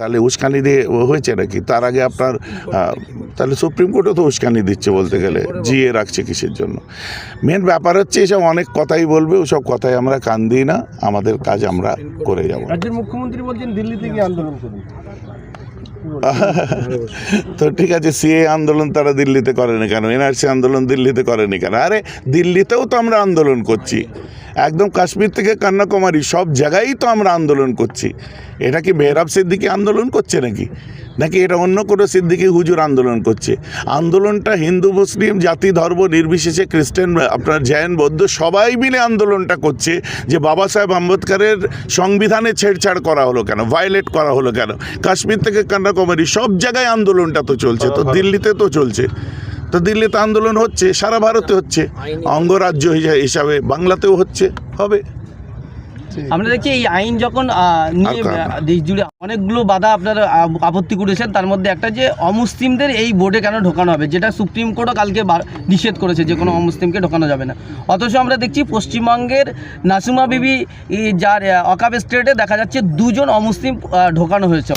তাহলে উস্কানি দিয়ে হয়েছে নাকি? তার আগে আপনার তাহলে সুপ্রিম কোর্টও তো উস্কানি দিচ্ছে বলতে গেলে জিয়ে রাখছে কিসের জন্য? মেন ব্যাপার হচ্ছে এসব অনেক কথাই বলবে ওসব কথাই আমরা কান দিই না আমাদের কাজ আমরা করে যাব। রাজ্যের মুখ্যমন্ত্রী বলছেন আন্দোলন করুন তো ঠিক আছে সিএ আন্দোলন তারা দিল্লিতে করেনি কেন? এনআরসি আন্দোলন দিল্লিতে করেনি কেন? আরে দিল্লিতেও তো আমরা আন্দোলন করছি। একদম কাশ্মীর থেকে কন্যাকুমারী সব জায়গায়ই তো আমরা আন্দোলন করছি। এটা কি মেহরাব সিদ্দিকি আন্দোলন করছে নাকি? নাকি এটা অন্য কোনো সিদ্দিকি হুজুর আন্দোলন করছে? আন্দোলনটা হিন্দু মুসলিম জাতি ধর্ম নির্বিশেষে খ্রিস্টান আপনার জৈন বৌদ্ধ সবাই মিলে আন্দোলনটা করছে যে বাবা সাহেব আম্বেদকরের সংবিধানে ছেড়ছাড় করা হলো কেন? ভায়োলেট করা হলো কেন? কাশ্মীর থেকে কন্যাকুমারী সব জায়গায় আন্দোলনটা তো চলছে তো দিল্লিতে তো চলছে। তো দিল্লিতে আন্দোলন হচ্ছে সারা ভারতে হচ্ছে অঙ্গরাজ্য হিসাবে বাংলাতেও হচ্ছে হবে। আমরা দেখছি এই আইন যখন দেশ জুড়ে অনেকগুলো বাধা আপনারা আপ- আপত্তি করেছেন তার মধ্যে একটা যে অমুসলিমদের এই বোর্ডে কেন ঢোকানো হবে যেটা সুপ্রিম কোর্টও কালকে নিষেধ করেছে যে কোনো অমুসলিমকে ঢোকানো যাবে না। অথচ আমরা দেখছি পশ্চিমবঙ্গের নাসুমা বিবি যার অকাব স্টেটে দেখা যাচ্ছে দুজন অমুসলিম ঢোকানো হয়েছে।